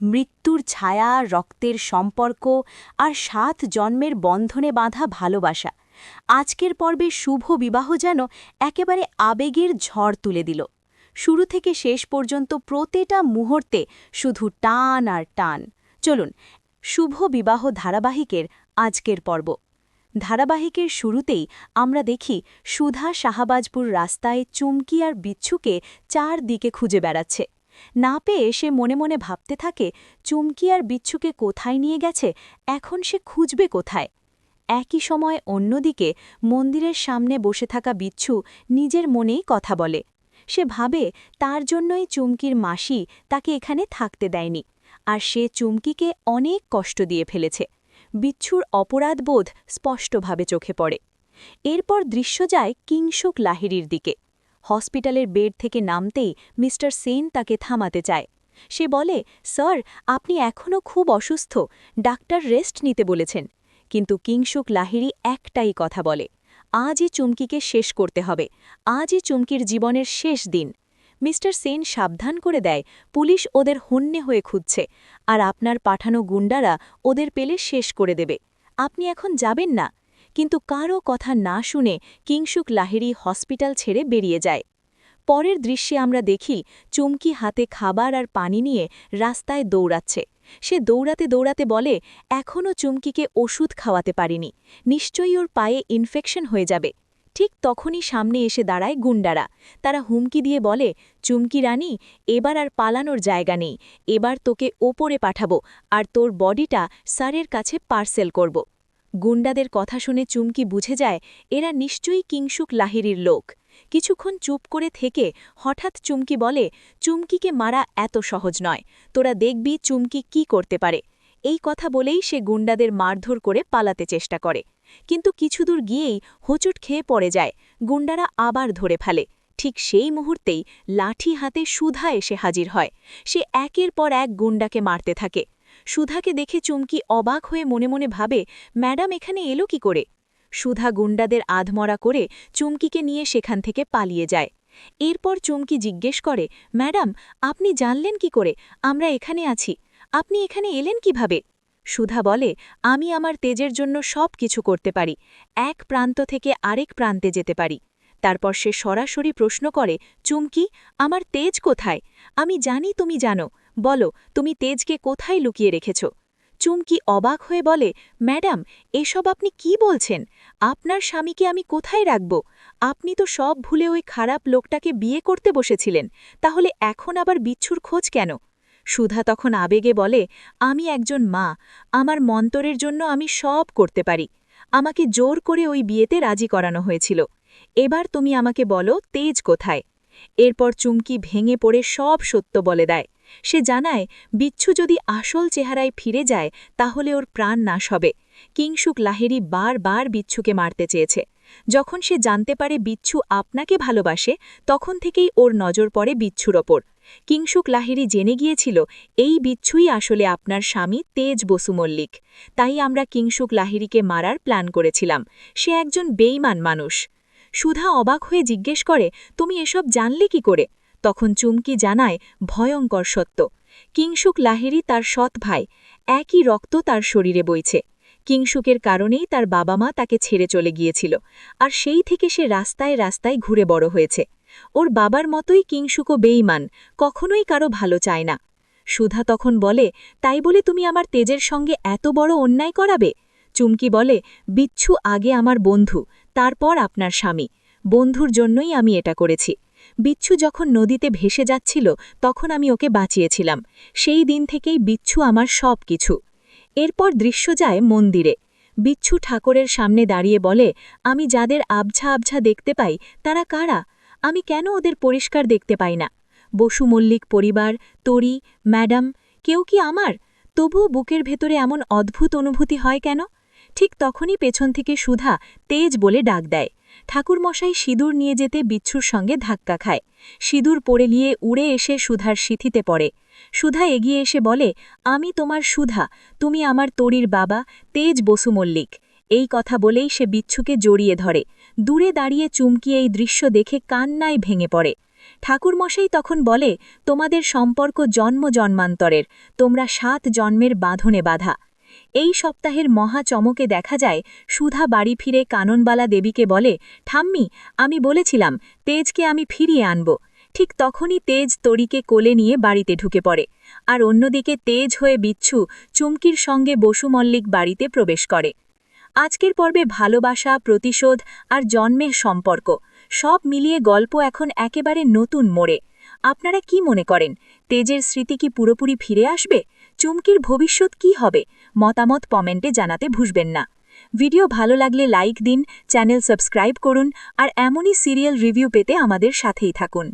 মৃত্যুর ছায়া, রক্তের সম্পর্ক আর সাত জন্মের বন্ধনে বাঁধা ভালোবাসা। আজকের পর্বে শুভ বিবাহ যেন একেবারে আবেগের ঝড় তুলে দিল। শুরু থেকে শেষ পর্যন্ত প্রতিটা মুহূর্তে শুধু টান আর টান। চলুন, শুভ বিবাহ ধারাবাহিকের আজকের পর্ব। ধারাবাহিকের শুরুতেই আমরা দেখি সুধা শাহাবাজপুর রাস্তায় চুমকি আর বিচ্ছুকে চারদিকে খুঁজে বেড়াচ্ছে। না পেয়ে সে মনে মনে ভাবতে থাকে, চুমকি আর বিচ্ছুকে কোথায় নিয়ে গেছে, এখন সে খুঁজবে কোথায়? একই সময় অন্যদিকে মন্দিরের সামনে বসে থাকা বিচ্ছু নিজের মনেই কথা বলে। সে ভাবে তার জন্যই চুমকির মাসি তাকে এখানে থাকতে দেয়নি, আর সে চুমকিকে অনেক কষ্ট দিয়ে ফেলেছে। বিচ্ছুর অপরাধবোধ স্পষ্টভাবে চোখে পড়ে। এরপর দৃশ্য যায় কিংশুক লাহিরির দিকে। হসপিটালের বেড থেকে নামতেই মিস্টার সেন তাকে থামাতে চায়। সে বলে, স্যার, আপনি এখনও খুব অসুস্থ। ডাক্তার রেস্ট নিতে বলেছেন। কিন্তু কিংসুক লাহিরি একটাই কথা বলে, আজই চুমকিকে শেষ করতে হবে। আজই চুমকির জীবনের শেষ দিন। মিস্টার সেন সাবধান করে দেয়, পুলিশ ওদের হন্যে হয়ে খুঁজছে, আর আপনার পাঠানো গুন্ডারা ওদের পেলে শেষ করে দেবে। আপনি এখন যাবেন না। কিন্তু কারও কথা না শুনে কিংসুক লাহিরি হসপিটাল ছেড়ে বেরিয়ে যায়। পরের দৃশ্যে আমরা দেখি চুমকি হাতে খাবার আর পানি নিয়ে রাস্তায় দৌড়াচ্ছে। সে দৌড়াতে দৌড়াতে বলে এখনও চুমকিকে ওষুধ খাওয়াতে পারিনি। নিশ্চয়ই ওর পায়ে ইনফেকশন হয়ে যাবে। ঠিক তখনই সামনে এসে দাঁড়ায় গুন্ডারা। তারা হুমকি দিয়ে বলে, চুমকি রানী, এবার আর পালানোর জায়গা নেই। এবার তোকে ওপরে পাঠাবো আর তোর বডিটা স্যারের কাছে পার্সেল করব। গুন্ডাদের কথা শুনে চুমকি বুঝে যায়, এরা নিশ্চয়ই কিংসুক লাহিরির লোক। কিছুক্ষণ চুপ করে থেকে হঠাৎ চুমকি বলে, চুমকিকে মারা এত সহজ নয়। তোরা দেখবি চুমকি কি করতে পারে। এই কথা বলেই সে গুন্ডাদের মারধর করে পালাতে চেষ্টা করে। কিন্তু কিছুদূর গিয়েই হোঁচট খেয়ে পড়ে যায়, গুন্ডারা আবার ধরে ফেলে। ঠিক সেই মুহূর্তেই লাঠি হাতে সুধা এসে হাজির হয়। সে একের পর এক গুন্ডাকে মারতে থাকে। সুধাকে দেখে চুমকি অবাক হয়ে মনে মনে ভাবে, ম্যাডাম, এখানে এলো কি করে? সুধা গুন্ডাদের আধমরা করে চুমকিকে নিয়ে সেখান থেকে পালিয়ে যায়। এরপর চুমকি জিজ্ঞেস করে, ম্যাডাম, আপনি জানলেন কি করে? আমরা এখানে আছি। আপনি এখানে এলেন কীভাবে? সুধা বলে, আমি আমার তেজের জন্য সব কিছু করতে পারি। এক প্রান্ত থেকে আরেক প্রান্তে যেতে পারি। তারপর সে সরাসরি প্রশ্ন করে, চুমকি, আমার তেজ কোথায়? আমি জানি তুমি জানো। বলো, তুমি তেজকে কোথায় লুকিয়ে রেখেছ? চুমকি অবাক হয়ে বলে, ম্যাডাম, এসব আপনি কি বলছেন? আপনার স্বামীকে আমি কোথায় রাখব? আপনি তো সব ভুলে ওই খারাপ লোকটাকে বিয়ে করতে বসেছিলেন, তাহলে এখন আবার বিচ্ছুর খোঁজ কেন? সুধা তখন আবেগে বলে, আমি একজন মা, আমার মন্তরের জন্য আমি সব করতে পারি। আমাকে জোর করে ওই বিয়েতে রাজি করানো হয়েছিল। এবার তুমি আমাকে বলো, তেজ কোথায়? এরপর চুমকি ভেঙে পড়ে সব সত্য বলে দেয়। সে জানায়, বিচ্ছু যদি আসল চেহারায় ফিরে যায়, তাহলে ওর প্রাণ নাশ হবে। কিংসুক লাহেরি বারবার বিচ্ছুকে মারতে চেয়েছে। যখন সে জানতে পারে বিচ্ছু আপনাকে ভালোবাসে, তখন থেকেই ওর নজর পড়ে বিচ্ছুর ওপর। কিংসুক লাহিরি জেনে গিয়েছিল, এই বিচ্ছুই আসলে আপনার স্বামী তেজ বসু মল্লিক। তাই আমরা কিংসুক লাহিরিকে মারার প্ল্যান করেছিলাম। সে একজন বেইমান মানুষ। সুধা অবাক হয়ে জিজ্ঞেস করে, তুমি এসব জানলে কি করে? তখন চুমকি জানায়, ভয়ঙ্কর সত্য। কিংসুক লাহিরি তার সৎ ভাই, একই রক্ত তার শরীরে বইছে। কিংসুকের কারণেই তার বাবা মা তাকে ছেড়ে চলে গিয়েছিল, আর সেই থেকে সে রাস্তায় রাস্তায় ঘুরে বড় হয়েছে। ওর বাবার মতোই কিংসুকও বেইমান কখনোই কারও ভালো চায় না। সুধা তখন বলে, তাই বলে তুমি আমার তেজের সঙ্গে এত বড় অন্যায় করাবে? চুমকি বলে, বিচ্ছু আগে আমার বন্ধু, তারপর আপনার স্বামী। বন্ধুর জন্যই আমি এটা করেছি। বিচ্ছু যখন নদীতে ভেসে যাচ্ছিল, তখন আমি ওকে বাঁচিয়েছিলাম। সেই দিন থেকেই বিচ্ছু আমার সব কিছু এরপর দৃশ্য যায় মন্দিরে। বিচ্ছু ঠাকুরের সামনে দাঁড়িয়ে বলে, আমি যাদের আবঝা আবঝা দেখতে পাই, তারা কারা? আমি কেন ওদের পরিষ্কার দেখতে পাই না? বসু মল্লিক পরিবার, তরি, ম্যাডাম, কেউ কি আমার? তবুও বুকের ভেতরে এমন অদ্ভুত অনুভূতি হয় কেন? ঠিক তখনই পেছন থেকে সুধা তেজ বলে ডাক দেয়। ঠাকুরমশাই সিঁদুর নিয়ে যেতে বিচ্ছুর সঙ্গে ধাক্কা খায়। সিঁদুর পড়ে নিয়ে উড়ে এসে সুধার সিথিতে পড়ে। সুধা এগিয়ে এসে বলে, আমি তোমার সুধা, তুমি আমার তরির বাবা, তেজ বসু মল্লিক। এই কথা বলেই সে বিচ্ছুকে জড়িয়ে ধরে। দূরে দাঁড়িয়ে চুমকি এই দৃশ্য দেখে কান্নায় ভেঙে পড়ে। ঠাকুরমশাই তখন বলে, তোমাদের সম্পর্ক জন্ম জন্মান্তরের। তোমরা সাত জন্মের বাঁধনে বাঁধা। এই সপ্তাহের মহা চমকে দেখা যায় সুধা বাড়ি ফিরে কাননবালা দেবীকে বলে, ঠাম্মি, আমি বলেছিলাম, তেজকে আমি ফিরিয়ে আনব। ঠিক তখনই তেজ তরিকে কোলে নিয়ে বাড়িতে ঢুকে পড়ে। আর অন্যদিকে তেজ হয়ে বিচ্ছু চুমকির সঙ্গে বসু মল্লিক বাড়িতে প্রবেশ করে। আজকের পর্বে ভালোবাসা, প্রতিশোধ আর জন্মের সম্পর্ক সব মিলিয়ে গল্প এখন একেবারে নতুন মোড়ে। আপনারা কি মনে করেন, তেজের স্মৃতি কি পুরোপুরি ফিরে আসবে? চুমকির ভবিষ্যৎ কি হবে, মতামত কমেন্টে জানাতে ভুসবেন না। ভিডিও ভালো লাগলে লাইক দিন, চ্যানেল সাবস্ক্রাইব করুন, আর এমনই সিরিয়াল রিভিউ পেতে আমাদের সাথেই থাকুন।